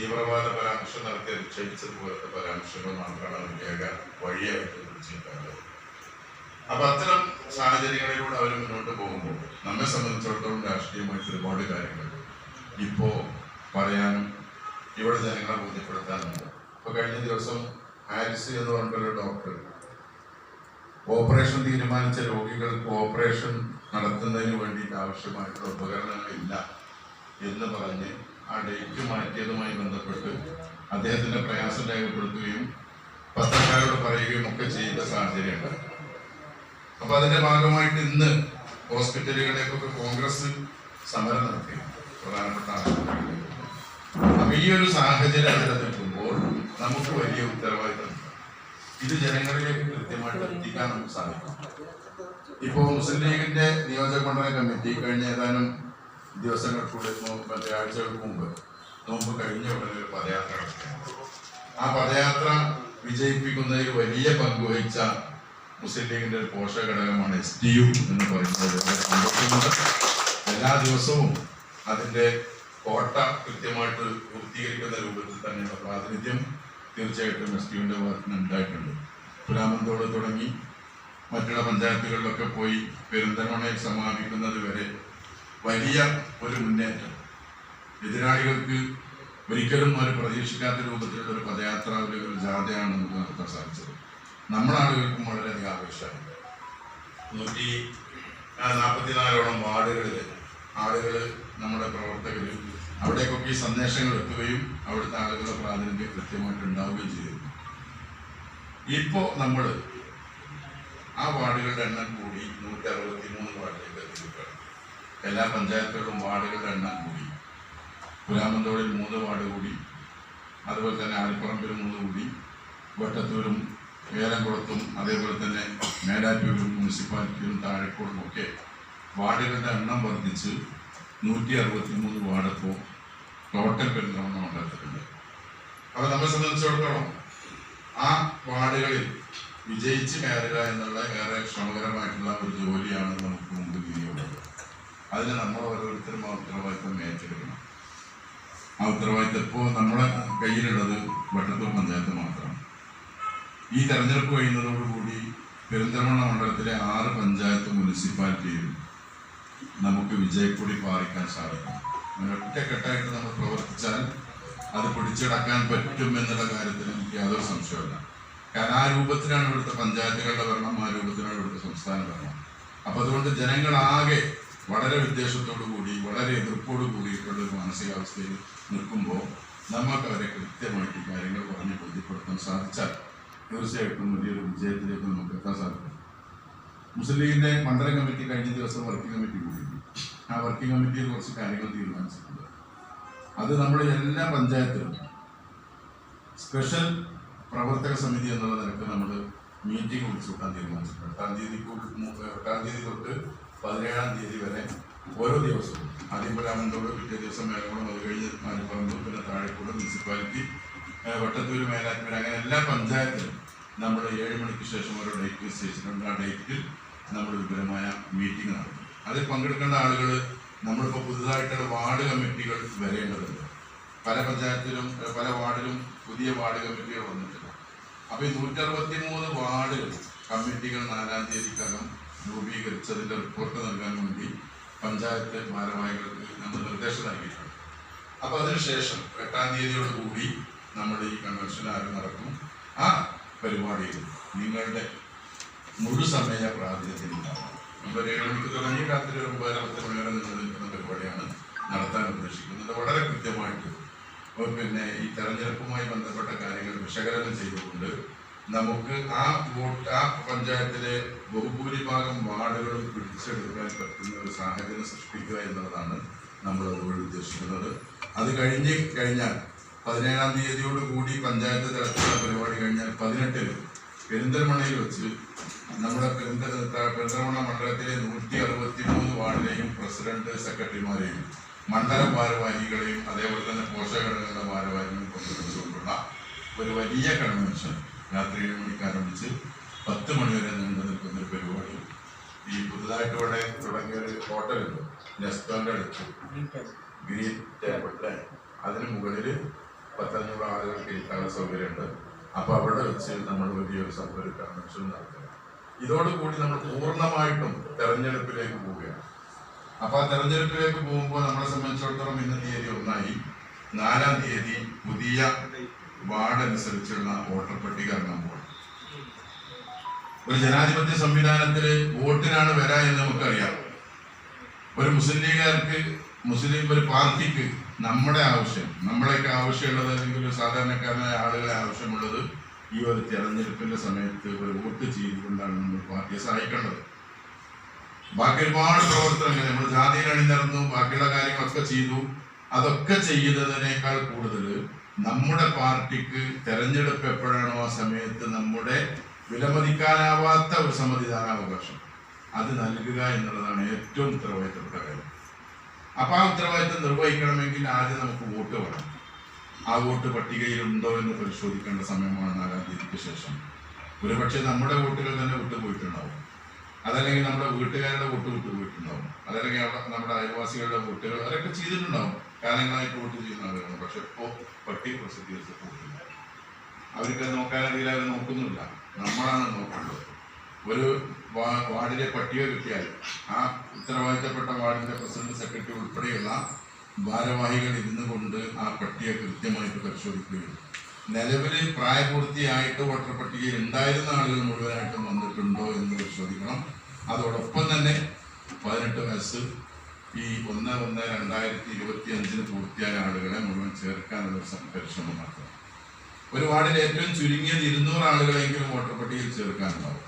തീവ്രവാദ പരാമർശം നടത്തി അധിക്ഷേപിച്ചതുപോലത്തെ പരാമർശങ്ങൾ മാത്രമാണ് അതിന്റെ ഏക വഴിയായിട്ട് പിടിച്ചിട്ടുള്ളത് അപ്പൊ അത്തരം സാഹചര്യങ്ങളിലൂടെ അവർ മുന്നോട്ട് പോകുമ്പോൾ നമ്മെ സംബന്ധിച്ചിടത്തോളം രാഷ്ട്രീയമായിട്ട് ഒരുപാട് കാര്യങ്ങൾ ഇപ്പോ പറയാനും ഇവിടെ ജനങ്ങളെ ബോധ്യപ്പെടുത്താനുണ്ട്. ഇപ്പൊ കഴിഞ്ഞ ദിവസം ഹാരിസ് എന്ന് പറഞ്ഞിട്ടുള്ള ഡോക്ടർ ഓപ്പറേഷൻ തീരുമാനിച്ച രോഗികൾക്ക് ഓപ്പറേഷൻ നടത്തുന്നതിന് വേണ്ടിയിട്ട് ആവശ്യമായിട്ടുള്ള ഉപകരണങ്ങളില്ല എന്ന് പറഞ്ഞ് ആ ഡേറ്റ് മാറ്റിയതുമായി ബന്ധപ്പെട്ട് അദ്ദേഹത്തിന്റെ പ്രയാസം രേഖപ്പെടുത്തുകയും പത്രക്കാരോട് പറയുകയും ഒക്കെ ചെയ്ത സാഹചര്യം ഉണ്ടായി അപ്പൊ അതിന്റെ ഭാഗമായിട്ട് ഇന്ന് ഹോസ്പിറ്റലുകളിലേക്കൊക്കെ കോൺഗ്രസ് സമരം നടത്തി പ്രധാനപ്പെട്ട അപ്പൊ ഈ ഒരു സാഹചര്യം നിലനിൽക്കുമ്പോൾ നമുക്ക് വലിയ ഉത്തരവാദിത്തം ഇത് ജനങ്ങളിലേക്ക് കൃത്യമായിട്ട് എത്തിക്കാൻ നമുക്ക് സാധിക്കും. ഇപ്പോൾ മുസ്ലിം ലീഗിന്റെ നിയോജക മണ്ഡല കമ്മിറ്റി കഴിഞ്ഞ ഏതാനും ദിവസങ്ങൾക്കുള്ളിൽ മറ്റേ ആഴ്ചകൾക്ക് മുമ്പ് നോമ്പ് കഴിഞ്ഞ ഉടനെ പദയാത്ര ആ പദയാത്ര വിജയിപ്പിക്കുന്നതിൽ വലിയ പങ്ക് വഹിച്ച മുസ്ലിം ലീഗിന്റെ ഒരു പോഷക ഘടകമാണ് എസ് ടി യു എന്ന് പറയുന്നത്. എല്ലാ ദിവസവും അതിന്റെ കോട്ട കൃത്യമായിട്ട് പൂർത്തീകരിക്കുന്ന രൂപത്തിൽ തന്നെയുള്ള പ്രാതിനിധ്യം തീർച്ചയായിട്ടും എസ് ടി യുവിന്റെ ഭാഗത്തുനിന്ന് ഉണ്ടായിട്ടുണ്ട്. പുരാമന്തോട് തുടങ്ങി മറ്റുള്ള പഞ്ചായത്തുകളിലൊക്കെ പോയി പെരിന്തൽമണ്ണയിൽ സമാപിക്കുന്നത് വരെ വലിയ ഒരു മുന്നേറ്റം. എതിരാളികൾക്ക് ഒരിക്കലും അവർ പ്രതീക്ഷിക്കാത്ത രൂപത്തിലുള്ള ഒരു പദയാത്ര ഒരു ജാഥയാണ് നമുക്ക് നടത്താൻ സാധിച്ചത്. നമ്മുടെ ആളുകൾക്കും വളരെയധികം ആവേശമാണ്. നൂറ്റി നാൽപ്പത്തിനാലോളം വാർഡുകളിൽ ആളുകൾ നമ്മുടെ പ്രവർത്തകർ അവിടേക്കൊക്കെ ഈ സന്ദേശങ്ങൾ എത്തുകയും അവിടുത്തെ ആളുകളുടെ പ്രാതിനിധ്യം കൃത്യമായിട്ട് ഉണ്ടാവുകയും ചെയ്തിരുന്നു. ഇപ്പോൾ നമ്മൾ ആ വാർഡുകളുടെ എണ്ണം കൂടി നൂറ്റി അറുപത്തി മൂന്ന് വാർഡിലേക്ക് എത്തിയിരിക്കുകയാണ് എല്ലാ പഞ്ചായത്തുകളിലും വാർഡുകളുടെ എണ്ണം കൂടി. പുരാമന്തോടിൽ മൂന്ന് വാർഡ് കൂടി. അതുപോലെ തന്നെ ആലിപ്പറമ്പിൽ മൂന്ന് കൂടി. വെട്ടത്തൂരും വേലംകുളത്തും അതേപോലെ തന്നെ മേലാറ്റൂരും മുനിസിപ്പാലിറ്റിയിലും താഴെക്കോടും ഒക്കെ വാർഡുകളുടെ എണ്ണം വർദ്ധിച്ച് നൂറ്റി അറുപത്തി മൂന്ന് വാർഡപ്പോൾ ടോട്ടൽ പെരുന്തമണ്ണ മണ്ഡലത്തിലുണ്ട് അപ്പോൾ നമ്മെ സംബന്ധിച്ചിടത്തോളം ആ വാർഡുകളിൽ വിജയിച്ച് കയറുക എന്നുള്ള ഏറെ ശ്രമകരമായിട്ടുള്ള ഒരു ജോലിയാണ് നമുക്ക് മുമ്പിൽ ഇനിയുള്ളത്. അതിന് നമ്മൾ ഓരോരുത്തരും ആ ഉത്തരവാദിത്വം ഏറ്റെടുക്കണം. ആ ഉത്തരവാദിത്വം ഇപ്പോൾ നമ്മുടെ കയ്യിലുള്ളത് വട്ടത്തൂർ പഞ്ചായത്ത് മാത്രമാണ് ഈ തെരഞ്ഞെടുപ്പ് കഴിയുന്നതോടുകൂടി പെരിന്തൽമണ്ണ മണ്ഡലത്തിലെ ആറ് പഞ്ചായത്ത് മുനിസിപ്പാലിറ്റിയിലും നമുക്ക് വിജയക്കൊടി പാറിക്കാൻ സാധിക്കും. ഒറ്റക്കെട്ടായിട്ട് നമ്മൾ പ്രവർത്തിച്ചാൽ അത് പിടിച്ചടക്കാൻ പറ്റും എന്നുള്ള കാര്യത്തിൽ എനിക്ക് യാതൊരു സംശയമില്ല കാരണം ആ രൂപത്തിലാണ് ഇവിടുത്തെ പഞ്ചായത്തുകളുടെ ഭരണം ആ രൂപത്തിലാണ് ഇവിടുത്തെ സംസ്ഥാന ഭരണം. അപ്പൊ അതുകൊണ്ട് ജനങ്ങളാകെ വളരെ വിദ്വേഷത്തോടു കൂടി വളരെ എതിർപ്പോടു കൂടിയിട്ടുള്ള ഒരു മാനസികാവസ്ഥയിൽ നിൽക്കുമ്പോൾ നമുക്ക് അവരെ കൃത്യമായിട്ട് കാര്യങ്ങൾ പറഞ്ഞ് ബോധ്യപ്പെടുത്താൻ സാധിച്ചാൽ തീർച്ചയായിട്ടും വലിയൊരു വിജയത്തിലേക്ക് നമുക്ക് എത്താൻ സാധിക്കും. മുസ്ലിം ലീഗിന്റെ മണ്ഡലം കമ്മിറ്റി കഴിഞ്ഞ ദിവസം വർക്കിംഗ് കമ്മിറ്റി കൂടി ആ വർക്കിംഗ് കമ്മിറ്റിയിൽ കുറച്ച് കാര്യങ്ങൾ തീരുമാനിച്ചിട്ടുണ്ട്. അത് നമ്മൾ എല്ലാ പഞ്ചായത്തിലും സ്പെഷ്യൽ പ്രവർത്തക സമിതി എന്നുള്ള നിലയ്ക്ക് നമ്മൾ മീറ്റിംഗ് വിളിച്ചു കൊടുക്കാൻ തീരുമാനിച്ചിട്ടുണ്ട്. എട്ടാം തീയതി എട്ടാം തീയതി തൊട്ട് പതിനേഴാം തീയതി വരെ ഓരോ ദിവസവും ആദ്യം പുരാമന്തോട് പിറ്റേ ദിവസം മേലക്കുളം അത് കഴിഞ്ഞ് മാനിപ്പറമ്പ് പിന്നെ താഴെക്കൂട് മുനിസിപ്പാലിറ്റി വട്ടത്തൂര് മേലാറ്റൂർ അങ്ങനെ എല്ലാ പഞ്ചായത്തിലും നമ്മൾ ഏഴ് മണിക്ക് ശേഷം ഓരോ ഡേറ്റ് നിശ്ചയിച്ചിട്ടുണ്ട് ആ ഡേറ്റിൽ നമ്മൾ വിപുലമായ മീറ്റിംഗ് നടത്തും. അതിൽ പങ്കെടുക്കേണ്ട ആളുകൾ നമ്മളിപ്പോൾ പുതുതായിട്ടുള്ള വാർഡ് കമ്മിറ്റികൾ വരേണ്ടതുണ്ട്. പല പഞ്ചായത്തിലും പല വാർഡിലും പുതിയ വാർഡ് കമ്മിറ്റികൾ വന്നിട്ടുണ്ട്. അപ്പോൾ ഈ നൂറ്ററുപത്തി മൂന്ന് വാർഡ് കമ്മിറ്റികൾ നാലാം തീയതിക്കകം രൂപീകരിച്ചതിന്റെ റിപ്പോർട്ട് നൽകാൻ വേണ്ടി പഞ്ചായത്ത് ഭാരവാഹികൾക്ക് നമ്മൾ നിർദ്ദേശം നൽകിയിട്ടുണ്ട്. അപ്പോൾ അതിനുശേഷം എട്ടാം തീയതിയോട് കൂടി നമ്മൾ ഈ കൺവെൻഷൻ ആരും നടക്കും ആ പരിപാടിയിൽ നിങ്ങളുടെ മുഴുസമയ പ്രാതിനിധ്യം ഉണ്ടാവും നമ്മൾ ഏഴ് മണിക്ക് തുടങ്ങി രാത്രി ഒരു ഒമ്പതര പത്ത് മണി വരെ നിൽക്കുന്ന പരിപാടിയാണ് നടത്താൻ ഉദ്ദേശിക്കുന്നത്. വളരെ കൃത്യമായിട്ട്. പിന്നെ ഈ തെരഞ്ഞെടുപ്പുമായി ബന്ധപ്പെട്ട കാര്യങ്ങൾ വിശകലനം ചെയ്തുകൊണ്ട് നമുക്ക് ആ വോട്ട് ആ പഞ്ചായത്തിലെ ബഹുഭൂരിഭാഗം വാർഡുകളും പിടിച്ചെടുക്കാൻ പറ്റുന്ന ഒരു സാഹചര്യം സൃഷ്ടിക്കുക എന്നുള്ളതാണ് നമ്മൾ അതുവഴി ഉദ്ദേശിക്കുന്നത്. അത് കഴിഞ്ഞ് കഴിഞ്ഞാൽ പതിനേഴാം തീയതിയോട് കൂടി പഞ്ചായത്ത് തലത്തിലുള്ള പരിപാടി കഴിഞ്ഞാൽ പതിനെട്ടിന് പെരിന്തൽമണയിൽ വെച്ച് നമ്മുടെ പെരിന്ത പെരിന്തൽമണ മണ്ഡലത്തിലെ നൂറ്റി അറുപത്തി മൂന്ന് വാർഡിലെയും പ്രസിഡന്റ് സെക്രട്ടറിമാരെയും മണ്ഡല ഭാരവാഹികളെയും അതേപോലെ തന്നെ പോഷകഘടകങ്ങളുടെ ഭാരവാഹികളെയും പങ്കെടുത്തുകൊണ്ടുള്ള ഒരു വലിയ കൺവെൻഷൻ രാത്രി ഏഴ് മണിക്ക് ആരംഭിച്ച് പത്ത് മണിവരെ നീണ്ടു നിൽക്കുന്ന ഒരു പരിപാടി. ഈ പുതുതായിട്ട് ഇവിടെ തുടങ്ങിയ ഒരു ഹോട്ടലുണ്ട്. നെസ്റ്റോന്റെ അടുത്ത്. ഗ്രീൻ ടേബിൾ അതിന് മുകളിൽ പത്തഞ്ഞൂറ് ആളുകൾക്ക് ഇരിക്കാനുള്ള സൗകര്യമുണ്ട്. അപ്പൊ അവിടെ വെച്ച് നമ്മൾ വലിയൊരു സംഭവം കൺവെൻഷൻ നടത്തുക. ഇതോടുകൂടി നമ്മൾ പൂർണമായിട്ടും തെരഞ്ഞെടുപ്പിലേക്ക് പോവുകയാണ്. അപ്പൊ ആ തെരഞ്ഞെടുപ്പിലേക്ക് പോകുമ്പോൾ നമ്മളെ സംബന്ധിച്ചിടത്തോളം ഇന്ന് തീയതി ഒന്നായി. നാലാം തീയതി പുതിയ വാർഡ് അനുസരിച്ചുള്ള വോട്ടർ പട്ടിക ഇറങ്ങാൻ പോകണം ഒരു ജനാധിപത്യ സംവിധാനത്തിൽ വോട്ടിനാണ് വര എന്ന് നമുക്കറിയാം. ഒരു മുസ്ലിം ലീഗുകാർക്ക് മുസ്ലിം ഒരു പാർട്ടിക്ക് നമ്മുടെ ആവശ്യം നമ്മളെയൊക്കെ ആവശ്യമുള്ളത് അല്ലെങ്കിൽ ഒരു സാധാരണക്കാരനായ ആളുകളെ ആവശ്യമുള്ളത് ഈ ഒരു തെരഞ്ഞെടുപ്പിന്റെ സമയത്ത് ഒരു വോട്ട് ചെയ്തുകൊണ്ടാണ് നമ്മൾ പാർട്ടിയെ സഹായിക്കേണ്ടത്. ബാക്കി ഒരുപാട് പ്രവർത്തനങ്ങൾ നമ്മൾ ജാതിയിൽ അണിനിറന്നു ബാക്കിയുള്ള കാര്യങ്ങളൊക്കെ ചെയ്തു. അതൊക്കെ ചെയ്യുന്നതിനേക്കാൾ കൂടുതൽ നമ്മുടെ പാർട്ടിക്ക് തെരഞ്ഞെടുപ്പ് എപ്പോഴാണോ ആ സമയത്ത് നമ്മുടെ വിലമതിക്കാനാവാത്ത ഒരു സമ്മതിദാനാവകാശം അത് നൽകുക എന്നുള്ളതാണ് ഏറ്റവും ഉത്തരവാദിത്തപ്പെട്ട കാര്യം. അപ്പൊ ആ ഉത്തരവാദിത്തം നിർവഹിക്കണമെങ്കിൽ ആദ്യം നമുക്ക് വോട്ട് വേണം. ആ വോട്ട് പട്ടികയിൽ ഉണ്ടോ എന്ന് പരിശോധിക്കേണ്ട സമയമാണ് നാലാം തീയതിക്ക് ശേഷം. ഒരുപക്ഷെ നമ്മുടെ വോട്ടുകൾ തന്നെ വിട്ടുപോയിട്ടുണ്ടാവും. അതല്ലെങ്കിൽ നമ്മുടെ വീട്ടുകാരുടെ വോട്ട് വിട്ടുപോയിട്ടുണ്ടാവും. അതല്ലെങ്കിൽ നമ്മുടെ അയൽവാസികളുടെ വോട്ടുകൾ അതൊക്കെ ചെയ്തിട്ടുണ്ടാവും. കാലങ്ങളായിട്ട് വോട്ട് ചെയ്യുന്ന ആളുകളാണ്. പക്ഷെ ഇപ്പോൾ പട്ടി പ്രസിദ്ധീകരിച്ച പോകുന്നില്ല അവർക്ക് നോക്കാനറിയില്ല അവർ നോക്കുന്നില്ല നമ്മളാണ് നോക്കേണ്ടത്. ഒരു വാർഡിലെ പട്ടിക കിട്ടിയാൽ ആ ഉത്തരവാദിത്തപ്പെട്ട വാർഡിന്റെ പ്രസിഡന്റ് സെക്രട്ടറി ഉൾപ്പെടെയുള്ള ഭാരവാഹികൾ ഇരുന്നു കൊണ്ട് ആ പട്ടിക കൃത്യമായിട്ട് പരിശോധിക്കുകയും നിലവിൽ പ്രായപൂർത്തിയായിട്ട് വോട്ടർ പട്ടികയിൽ ഉണ്ടായിരുന്ന ആളുകൾ മുഴുവനായിട്ടും വന്നിട്ടുണ്ടോ എന്ന് പരിശോധിക്കണം. അതോടൊപ്പം തന്നെ പതിനെട്ട് വയസ്സ് ഈ ഒന്ന് ഒന്ന് രണ്ടായിരത്തി ഇരുപത്തി അഞ്ചിന് പൂർത്തിയായ ആളുകളെ മുഴുവൻ ചേർക്കാനുള്ള പരിശ്രമം നടത്തണം ഒരു വാർഡിൽ ഏറ്റവും ചുരുങ്ങിയത് ഇരുന്നൂറ് ആളുകളെങ്കിലും വോട്ടർ പട്ടികയിൽ ചേർക്കാനുണ്ടാവും.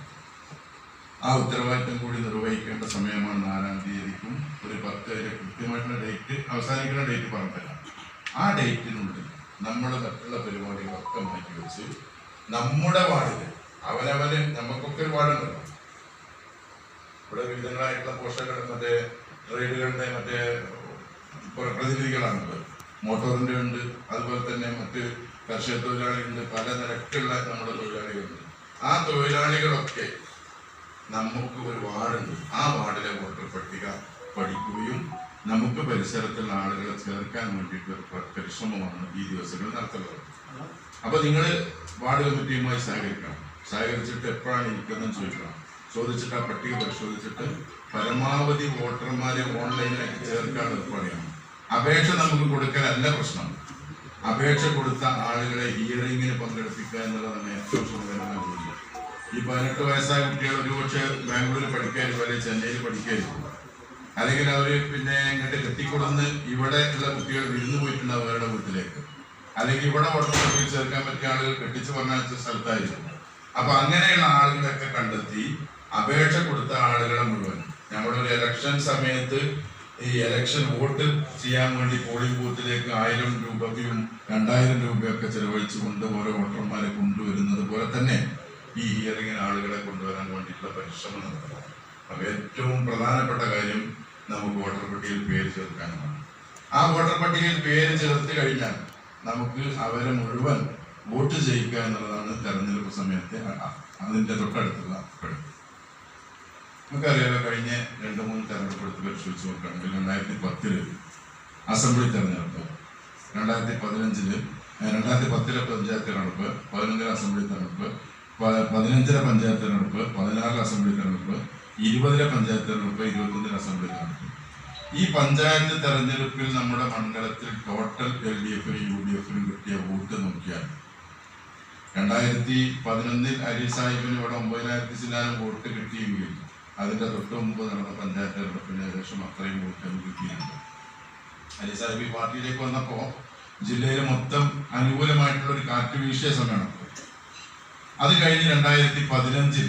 ആ ഉത്തരവാദിത്തം കൂടി നിർവഹിക്കേണ്ട സമയമാണ് നാലാം തീയതിക്കും ഒരു പത്ത് വരെ കൃത്യമായിട്ടുള്ള ഡേറ്റ് അവസാനിക്കുന്ന ഡേറ്റ് പറഞ്ഞില്ല ആ ഡേറ്റിനുള്ളിൽ നമ്മൾ മറ്റുള്ള പരിപാടികളൊക്കെ മാറ്റി വെച്ച് നമ്മുടെ വാർഡിൽ അവനവന് നമുക്കൊക്കെ ഒരു വാർഡുണ്ടല്ലോ ഇവിടെ വിവിധങ്ങളായിട്ടുള്ള പോഷകങ്ങൾ മറ്റേ ട്രേഡുകളുടെ മറ്റേ പ്ര- പ്രതിനിധികളാണുള്ളത്. മോട്ടോറിന്റെ ഉണ്ട് അതുപോലെ തന്നെ മറ്റ് കർഷക തൊഴിലാളികളുണ്ട് പല നിരക്കുള്ള നമ്മുടെ തൊഴിലാളികളുണ്ട്. ആ തൊഴിലാളികളൊക്കെ നമുക്ക് ഒരു വാർഡുണ്ട് ആ വാർഡിലെ വോട്ടർ പട്ടിക പഠിക്കുകയും നമുക്ക് പരിസരത്തുള്ള ആളുകളെ ചേർക്കാൻ വേണ്ടിയിട്ട് ഒരു പ- പരിശ്രമമാണ് ഈ ദിവസങ്ങളിൽ നടത്തുന്നത്. അപ്പോൾ നിങ്ങൾ വാർഡ് കമ്മിറ്റിയുമായി സഹകരിക്കണം. സഹകരിച്ചിട്ട് എപ്പോഴാണ് ഇരിക്കുന്നതെന്ന് ചോദിക്കണം. ചോദിച്ചിട്ട് ആ പട്ടിക പരിശോധിച്ചിട്ട് പരമാവധി വോട്ടർമാരെ ഓൺലൈനിലേക്ക് ചേർക്കാൻ ഏർപ്പാട് ചെയ്യണം അപേക്ഷ നമുക്ക് കൊടുക്കലല്ല പ്രശ്നം. അപേക്ഷ കൊടുത്ത ആളുകളെ ഹിയറിംഗിന് പങ്കെടുപ്പിക്കുക എന്നുള്ളതാണ് ഏറ്റവും സുഖകരമായ ജോലി ഈ പതിനെട്ട് വയസ്സായ കുട്ടികൾ ഒരുപക്ഷെ ബാംഗ്ലൂരിൽ പഠിക്കാനും അല്ലെങ്കിൽ ചെന്നൈയിൽ പഠിക്കാനും അല്ലെങ്കിൽ അവർ പിന്നെ ഇങ്ങോട്ട് കെട്ടിക്കൊടുന്ന് ഇവിടെ ഉള്ള കുട്ടികൾ വിരുന്ന് പോയിട്ടുണ്ട് അവരുടെ വീട്ടിലേക്ക്. അല്ലെങ്കിൽ ഇവിടെ ഓട്ടോമാറ്റിക് ചേർക്കാൻ പറ്റിയ ആളുകൾ കെട്ടിച്ചു പറഞ്ഞ സ്ഥലത്തായിരിക്കും. അപ്പൊ അങ്ങനെയുള്ള ആളുകളൊക്കെ കണ്ടെത്തി അപേക്ഷ കൊടുത്ത ആളുകളെ മുഴുവൻ നമ്മളൊരു ഇലക്ഷൻ സമയത്ത് ഈ ഇലക്ഷൻ വോട്ട് ചെയ്യാൻ വേണ്ടി പോളിംഗ് ബൂത്തിലേക്ക് ആയിരം രൂപയും രണ്ടായിരം രൂപയൊക്കെ ചെലവഴിച്ചുകൊണ്ട് ഓരോ വോട്ടർമാരെ കൊണ്ടുവരുന്നത് പോലെ തന്നെ ഈ ഹിയറിംഗിന് ആളുകളെ കൊണ്ടുവരാൻ വേണ്ടിയിട്ടുള്ള പരിശ്രമം നടത്തണം. അപ്പൊ ഏറ്റവും പ്രധാനപ്പെട്ട കാര്യം നമുക്ക് വോട്ടർ പട്ടികയിൽ പേര് ചേർക്കാനുമാണ് ആ വോട്ടർ പട്ടികയിൽ പേര് ചേർത്ത് കഴിഞ്ഞാൽ നമുക്ക് അവരെ മുഴുവൻ വോട്ട് ചെയ്യിക്കുക എന്നുള്ളതാണ് തെരഞ്ഞെടുപ്പ് സമയത്തെ അ- അ- അതിന്റെ തൊട്ടടുത്തുള്ള നമുക്കറിയാലോ കഴിഞ്ഞ രണ്ട് മൂന്ന് തെരഞ്ഞെടുപ്പ് എടുത്ത് പരിശോധിച്ച് നോക്കുകയാണെങ്കിൽ രണ്ടായിരത്തി പത്തിൽ അസംബ്ലി തെരഞ്ഞെടുപ്പ് രണ്ടായിരത്തി പതിനഞ്ചിൽ രണ്ടായിരത്തി പത്തിലെ പഞ്ചായത്ത് തെരഞ്ഞെടുപ്പ് പതിനൊന്നിലെ അസംബ്ലി തെരഞ്ഞെടുപ്പ് പതിനഞ്ചിലെ പഞ്ചായത്ത് തെരഞ്ഞെടുപ്പ് പതിനാറിലെ അസംബ്ലി തെരഞ്ഞെടുപ്പ് ഇരുപതിലെ പഞ്ചായത്ത് തെരഞ്ഞെടുപ്പ് ഇരുപത്തൊന്നിലെ അസംബ്ലി തെരഞ്ഞെടുപ്പ്. ഈ പഞ്ചായത്ത് തെരഞ്ഞെടുപ്പിൽ നമ്മുടെ മണ്ഡലത്തിൽ ടോട്ടൽ എൽ ഡി എഫിനും യു ഡി എഫിനും കിട്ടിയ വോട്ട് നോക്കിയാൽ രണ്ടായിരത്തി പതിനൊന്നിൽ അരി സാഹിബിന് ഇവിടെ ഒമ്പതിനായിരത്തി ചില്ലാനും വോട്ട് കിട്ടിയെങ്കിൽ അതിന്റെ തൊട്ട് മുമ്പ് നടന്ന പഞ്ചായത്ത് തെരഞ്ഞെടുപ്പിന് ഏകദേശം അത്രയും വോട്ട് നമുക്ക് കിട്ടിയിട്ടുണ്ട്. അലി സാഹിബ് ഈ പാർട്ടിയിലേക്ക് വന്നപ്പോ ജില്ലയിൽ മൊത്തം അനുകൂലമായിട്ടുള്ള ഒരു കാറ്റ് വീശിയ സമയമാണ് അത് കഴിഞ്ഞ് രണ്ടായിരത്തി പതിനഞ്ചിൽ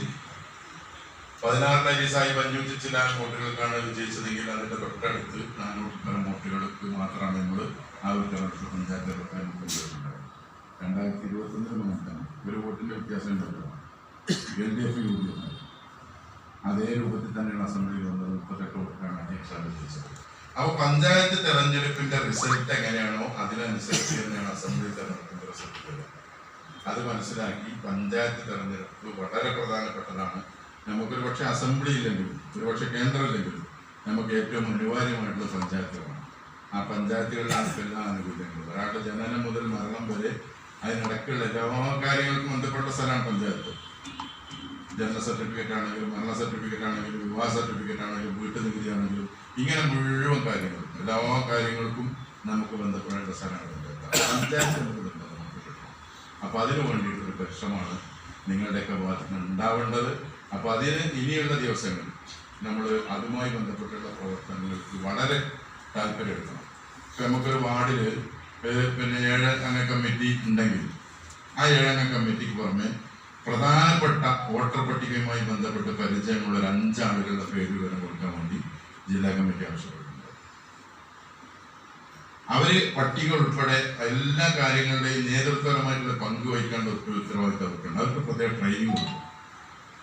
പതിനാറിൽ അലി സാഹിബ് അഞ്ഞൂറ്റി ചില വോട്ടുകൾക്കാണ് വിജയിച്ചതെങ്കിൽ അതിന്റെ തൊട്ടടുത്ത് നാനൂറ്റിത്തരം വോട്ടുകൾക്ക് മാത്രമാണ് നമ്മൾ ആ ഒരു തെരഞ്ഞെടുപ്പ് പഞ്ചായത്ത് കൊണ്ടുവരുന്നത് രണ്ടായിരത്തി ഇരുപത്തൊന്നിൽ മാത്രമാണ് ഒരു വോട്ടിന്റെ വ്യത്യാസം ഉണ്ടല്ലോ. L D F U D F. അതേ രൂപത്തിൽ തന്നെയാണ് അസംബ്ലി വന്നത് മുപ്പത്തെട്ട് വോട്ടിനാണ് അധ്യക്ഷ വിജയിച്ചത് അപ്പോൾ പഞ്ചായത്ത് തെരഞ്ഞെടുപ്പിന്റെ റിസൾട്ട് എങ്ങനെയാണോ അതിനനുസരിച്ച് തന്നെയാണ് അസംബ്ലി തെരഞ്ഞെടുപ്പിന്റെ റിസൾട്ട് വരുന്നത് അത് മനസ്സിലാക്കി പഞ്ചായത്ത് തെരഞ്ഞെടുപ്പ് വളരെ പ്രധാനപ്പെട്ടതാണ്. നമുക്കൊരു പക്ഷേ അസംബ്ലി ഇല്ലെങ്കിലും ഒരു കേന്ദ്രം ഇല്ലെങ്കിലും നമുക്ക് ഏറ്റവും അനിവാര്യമായിട്ടുള്ള പഞ്ചായത്തുകളാണ്. ആ പഞ്ചായത്തുകളിൽ എല്ലാ ആനുകൂല്യങ്ങളും ഒരാളുടെ ജനനം മുതൽ മരണം വരെ അതിനിടയ്ക്കുള്ള എല്ലാ കാര്യങ്ങൾക്കും ബന്ധപ്പെട്ട സ്ഥലമാണ് പഞ്ചായത്ത്. ജനന സർട്ടിഫിക്കറ്റ് ആണെങ്കിലും മരണ സർട്ടിഫിക്കറ്റ് ആണെങ്കിലും വിവാഹ സർട്ടിഫിക്കറ്റ് ആണെങ്കിലും വീട്ടു നികുതി ആണെങ്കിലും ഇങ്ങനെ മുഴുവൻ കാര്യങ്ങൾ എല്ലാ കാര്യങ്ങൾക്കും നമുക്ക് ബന്ധപ്പെടേണ്ട സ്ഥലങ്ങളുണ്ട്. പഞ്ചായത്ത് ആ പഞ്ചായത്ത് നമുക്ക് ബന്ധം നമുക്ക് കിട്ടണം അപ്പൊ അതിനു വേണ്ടിയിട്ടൊരു പരിശ്രമമാണ് നിങ്ങളുടെയൊക്കെ ഭാഗത്ത് ഉണ്ടാവേണ്ടത്. അപ്പൊ അതിന് ഇനിയുള്ള ദിവസങ്ങളിൽ നമ്മൾ അതുമായി ബന്ധപ്പെട്ടുള്ള പ്രവർത്തനങ്ങൾക്ക് വളരെ താല്പര്യം എടുക്കണം. ഇപ്പൊ നമുക്കൊരു വാർഡിൽ പിന്നെ ഏഴ് അംഗ കമ്മിറ്റി ഉണ്ടെങ്കിൽ ആ ഏഴംഗ കമ്മിറ്റിക്ക് പുറമെ പ്രധാനപ്പെട്ട വോട്ടർ പട്ടികയുമായി ബന്ധപ്പെട്ട് പരിചയമുള്ള ഒരു അഞ്ചാളുകളുടെ പേര് വിവരം കൊടുക്കാൻ വേണ്ടി ജില്ലാ കമ്മിറ്റി ആവശ്യപ്പെട്ടിട്ടുണ്ട്. അവർ പട്ടിക ഉൾപ്പെടെ എല്ലാ കാര്യങ്ങളുടെയും നേതൃത്വപരമായിട്ടുള്ള പങ്ക് വഹിക്കേണ്ട ഒരു ഉത്തരവാദിത്തം അവർക്കുണ്ട് അവർക്ക് പ്രത്യേക ട്രെയിനിങ്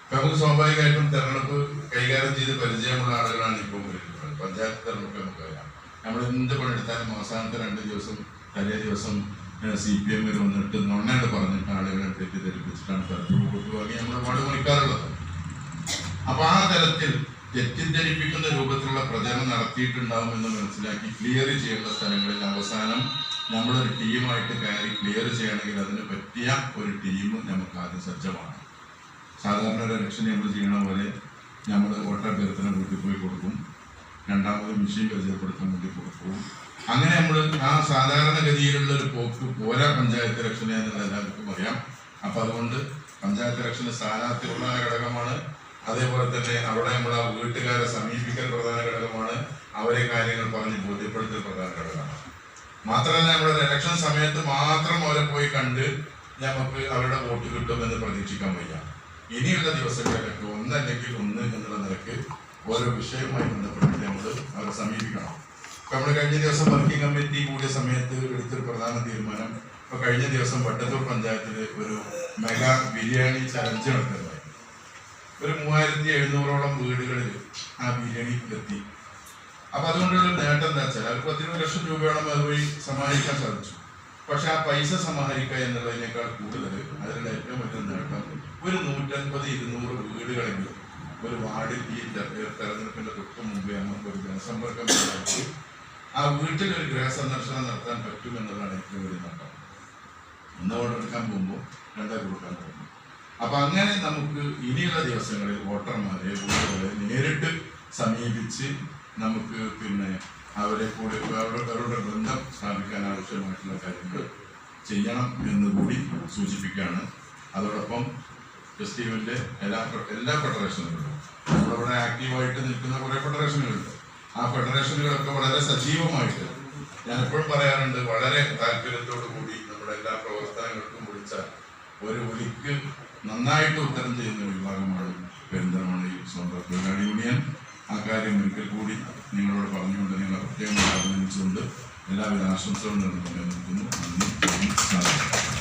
ഇപ്പൊ നമുക്ക് സ്വാഭാവികമായിട്ടും തെരഞ്ഞെടുപ്പ് കൈകാര്യം ചെയ്ത് പരിചയമുള്ള ആളുകളാണ് ഇപ്പോൾ പഞ്ചായത്ത് തെരഞ്ഞെടുപ്പ് നമുക്കറിയാം നമ്മൾ എന്ത് പണിയെടുത്താലും അവസാനത്തെ രണ്ട് ദിവസം തലേ ദിവസം സി പി എമ്മിൽ വന്നിട്ട് നൊണ്ണയോട് പറഞ്ഞിട്ട് ആളുകളെ തെറ്റിദ്ധരിപ്പിച്ചിട്ടാണ് പലപ്പോഴും കൊണ്ടുപോകി നമ്മുടെ വാട് മണിക്കാറുള്ളത് അപ്പൊ ആ തരത്തിൽ തെറ്റിദ്ധരിപ്പിക്കുന്ന രൂപത്തിലുള്ള പ്രചരണം നടത്തിയിട്ടുണ്ടാവും എന്ന് മനസ്സിലാക്കി ക്ലിയർ ചെയ്യേണ്ട സ്ഥലങ്ങളിൽ അവസാനം നമ്മളൊരു ടീമായിട്ട് കയറി ക്ലിയർ ചെയ്യണമെങ്കിൽ അതിന് പറ്റിയ ഒരു ടീം നമുക്ക് ആദ്യം സജ്ജമാണ് സാധാരണ ഒരു ഇലക്ഷൻ നമ്മൾ ചെയ്യണ പോലെ നമ്മൾ വോട്ടഭ്യർത്ഥന വീട്ടിൽ പോയി കൊടുക്കും. രണ്ടാമത് മെഷീൻ പരിചയപ്പെടുത്താൻ വേണ്ടി കൊടുക്കും. അങ്ങനെ നമ്മൾ ആ സാധാരണഗതിയിലുള്ള ഒരു പോക്ക് പോരാ പഞ്ചായത്ത് ഇലക്ഷനെ എന്നുള്ള എല്ലാവർക്കും അറിയാം. അപ്പൊ അതുകൊണ്ട് പഞ്ചായത്ത് ഇലക്ഷന് സ്ഥാനാർത്ഥിയുള്ള ഘടകമാണ്. അതേപോലെ തന്നെ അവിടെ നമ്മൾ ആ വീട്ടുകാരെ സമീപിക്കൽ പ്രധാന ഘടകമാണ്. അവരെ കാര്യങ്ങൾ പറഞ്ഞ് ബോധ്യപ്പെടുത്തൽ പ്രധാന ഘടകമാണ്. മാത്രമല്ല നമ്മുടെ ഇലക്ഷൻ സമയത്ത് മാത്രം അവരെ പോയി കണ്ട് നമുക്ക് അവരുടെ വോട്ട് കിട്ടുമെന്ന് പ്രതീക്ഷിക്കാൻ വയ്യ. ഇനിയുള്ള ദിവസങ്ങളിലൊക്കെ ഒന്നല്ലെങ്കിൽ ഒന്ന് എന്നുള്ള നിലയ്ക്ക് ഓരോ വിഷയവുമായി ബന്ധപ്പെട്ട് നമ്മൾ അവരെ സമീപിക്കണം. നമ്മൾ കഴിഞ്ഞ ദിവസം വർക്കിംഗ് കമ്മിറ്റി കൂടിയ സമയത്ത് എടുത്തൊരു പ്രധാന തീരുമാനം. ഇപ്പൊ കഴിഞ്ഞ ദിവസം വട്ടത്തൂർ പഞ്ചായത്തിൽ ഒരു മെഗാ ബിരിയാണി ചലഞ്ച് നടത്തുന്നതായി ഒരു മൂവായിരത്തി എഴുന്നൂറോളം വീടുകളിൽ ആ ബിരിയാണി എത്തി. അപ്പൊ അതുകൊണ്ടുള്ള നേട്ടം എന്താ വെച്ചാൽ അവർക്ക് പത്തിരുപത് ലക്ഷം രൂപയോളം അതുവഴി സമാഹരിക്കാൻ സാധിച്ചു. പക്ഷെ ആ പൈസ സമാഹരിക്കുക എന്നുള്ളതിനേക്കാൾ കൂടുതൽ അതിലുള്ള ഏറ്റവും വലിയ നേട്ടം ഒരു നൂറ്റൻപത് ഇരുന്നൂറ് വീടുകളെങ്കിലും ഒരു വാർഡിൽ ഈ തെര- തെരഞ്ഞെടുപ്പിന്റെ തൊട്ട് മുമ്പേ നമുക്ക് ഒരു ജനസമ്പർക്കം ആ വീട്ടിൽ ഒരു ഗൃഹ സന്ദർശനം നടത്താൻ പറ്റുമെന്നുള്ളതാണ് ഏറ്റവും വലിയ നേട്ടം. ഒന്ന് എടുക്കാൻ പോകുമ്പോൾ രണ്ടാം കൊടുക്കാൻ പോകുമ്പോൾ അപ്പൊ അങ്ങനെ നമുക്ക് ഇനിയുള്ള ദിവസങ്ങളിൽ വോട്ടർമാരെ വോട്ടുകളെ നേരിട്ട് സമീപിച്ച് നമുക്ക് പിന്നെ അവരെ കൂടി അവരുടെ അവരുടെ ബന്ധം സ്ഥാപിക്കാൻ ആവശ്യമായിട്ടുള്ള കാര്യങ്ങൾ ചെയ്യണം എന്ന് കൂടി സൂചിപ്പിക്കുകയാണ്. അതോടൊപ്പം ഫെസ്റ്റിവലിന്റെ എല്ലാ എല്ലാ ഫെഡറേഷനുകളും നമ്മളിവിടെ ആക്റ്റീവായിട്ട് നിൽക്കുന്ന കുറേ ഫെഡറേഷനുകളുണ്ട് ആ ഫെഡറേഷനുകളൊക്കെ വളരെ സജീവമായിട്ട് ഞാൻ എപ്പോഴും പറയാറുണ്ട് വളരെ താല്പര്യത്തോടു കൂടി നമ്മുടെ എല്ലാ പ്രവർത്തനങ്ങൾക്കും വിളിച്ച ഒരു വിളിക്ക് നന്നായിട്ട് ഉത്തരം ചെയ്യുന്ന വിഭാഗമാണ് പെരിന്തൽമണ്ണ ഈ സ്വന്തം തൊഴിലാളി യൂണിയൻ. ആ കാര്യം ഒരിക്കൽ കൂടി നിങ്ങളോട് പറഞ്ഞുകൊണ്ട് നിങ്ങളെ പ്രത്യേകം അഭിനന്ദിച്ചുകൊണ്ട് എല്ലാവിധ ആശംസകളും നിർമ്മിക്കുന്നു നന്ദി.